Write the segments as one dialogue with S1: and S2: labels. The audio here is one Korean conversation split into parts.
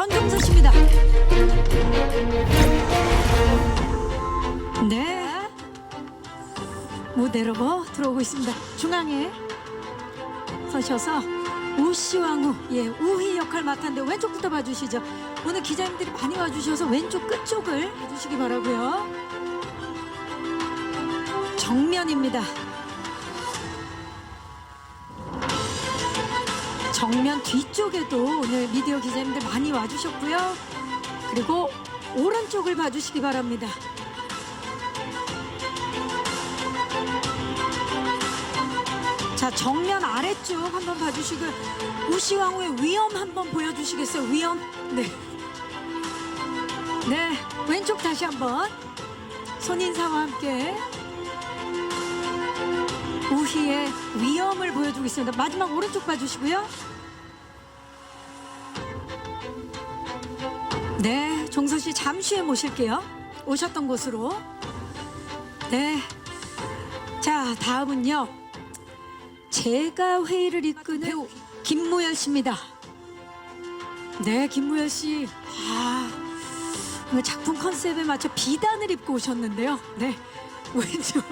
S1: 전종서 씨입니다. 네. 무대로 들어오고 있습니다. 중앙에 서셔서 우시왕후, 예, 우희 역할 맡았는데 왼쪽부터 봐주시죠. 오늘 기자님들이 많이 와주셔서 왼쪽 끝쪽을 해주시기 바라고요. 정면입니다. 정면 뒤쪽에도 오늘 미디어 기자님들 많이 와주셨고요. 그리고 오른쪽을 봐주시기 바랍니다. 자 정면 아래쪽 한번 봐주시고요. 우시왕후의 위험 한번 보여주시겠어요? 위험. 네. 네 왼쪽 다시 한번 손인사와 함께 우희의 위험을 보여주고 있습니다. 마지막 오른쪽 봐주시고요. 네, 종서 씨 잠시 후에 모실게요. 오셨던 곳으로. 네. 자, 다음은요. 제가 회의를 이끄는 배우 김무열 씨입니다. 네, 김무열 씨. 아, 작품 컨셉에 맞춰 비단을 입고 오셨는데요. 네, 왼쪽.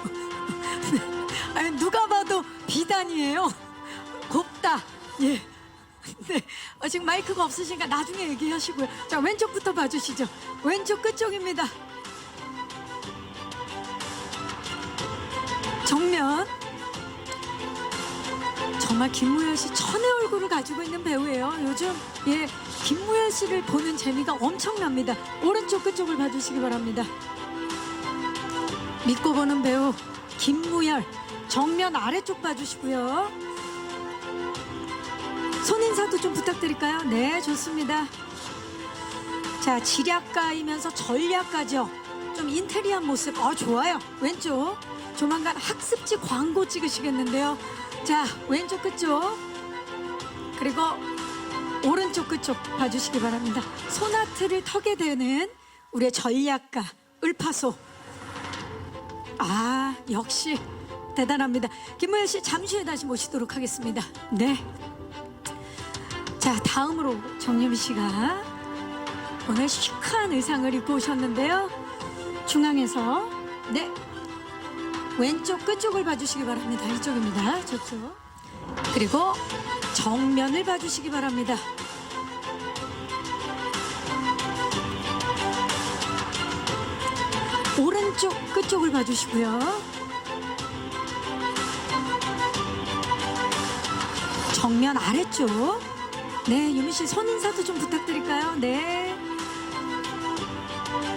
S1: 네. 아니, 누가 봐도 비단이에요. 곱다. 예. 네. 어, 지금 마이크가 없으시니까 나중에 얘기하시고요. 자, 왼쪽부터 봐주시죠. 왼쪽 끝쪽입니다. 정면. 정말 김무열 씨 천의 얼굴을 가지고 있는 배우예요. 요즘 예 김무열 씨를 보는 재미가 엄청납니다. 오른쪽 끝쪽을 봐주시기 바랍니다. 믿고 보는 배우 김무열 정면 아래쪽 봐주시고요. 손 인사도 좀 부탁드릴까요? 네 좋습니다. 자 지략가이면서 전략가죠. 좀 인테리어한 모습. 어 좋아요. 왼쪽 조만간 학습지 광고 찍으시겠는데요. 자 왼쪽 끝쪽 그리고 오른쪽 끝쪽 봐주시기 바랍니다. 소나트를 턱에 대는 우리의 전략가 을파소. 아 역시 대단합니다. 김모현 씨 잠시 후에 다시 모시도록 하겠습니다. 네. 자 다음으로 정유미 씨가 오늘 시크한 의상을 입고 오셨는데요. 중앙에서 네 왼쪽 끝쪽을 봐주시기 바랍니다. 이쪽입니다. 저쪽. 그리고 정면을 봐주시기 바랍니다. 오른쪽 끝쪽을 봐주시고요. 정면 아래쪽. 네, 유미 씨 손인사도 좀 부탁드릴까요? 네.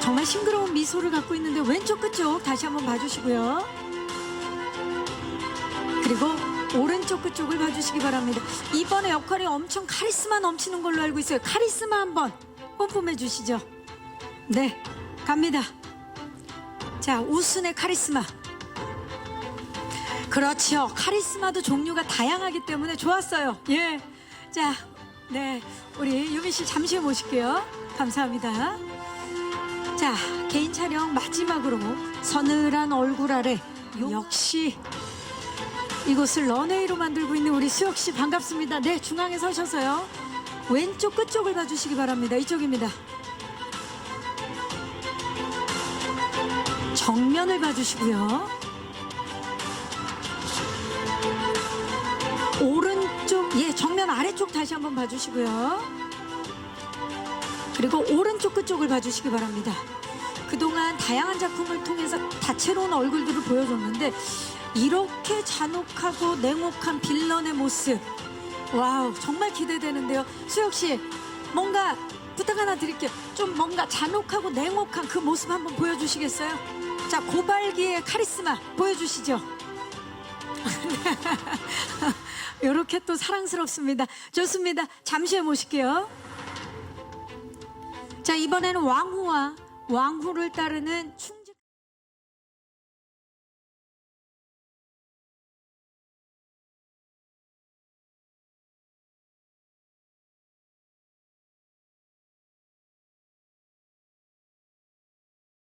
S1: 정말 싱그러운 미소를 갖고 있는데 왼쪽 끝쪽 다시 한번 봐주시고요. 그리고 오른쪽 끝쪽을 봐주시기 바랍니다. 이번에 역할이 엄청 카리스마 넘치는 걸로 알고 있어요. 카리스마 한번 뿜뿜해 주시죠. 네, 갑니다. 자, 우순의 카리스마. 그렇죠. 카리스마도 종류가 다양하기 때문에 좋았어요. 예. 자, 네. 우리 유미 씨 잠시 모실게요. 감사합니다. 자, 개인 촬영 마지막으로 서늘한 얼굴 아래 역시 이곳을 런웨이로 만들고 있는 우리 수혁 씨 반갑습니다. 네, 중앙에 서셔서요. 왼쪽 끝쪽을 봐주시기 바랍니다. 이쪽입니다. 정면을 봐주시고요. 오른쪽, 예, 정면 아래쪽 다시 한번 봐주시고요. 그리고 오른쪽 끝쪽을 봐주시기 바랍니다. 그동안 다양한 작품을 통해서 다채로운 얼굴들을 보여줬는데 이렇게 잔혹하고 냉혹한 빌런의 모습 와우 정말 기대되는데요 수혁 씨 뭔가 부탁 하나 드릴게요. 좀 뭔가 잔혹하고 냉혹한 그 모습 한번 보여주시겠어요? 자 고발기의 카리스마 보여주시죠. 이렇게 또 사랑스럽습니다. 좋습니다. 잠시 후에 모실게요. 자 이번에는 왕후와 왕후를 따르는 충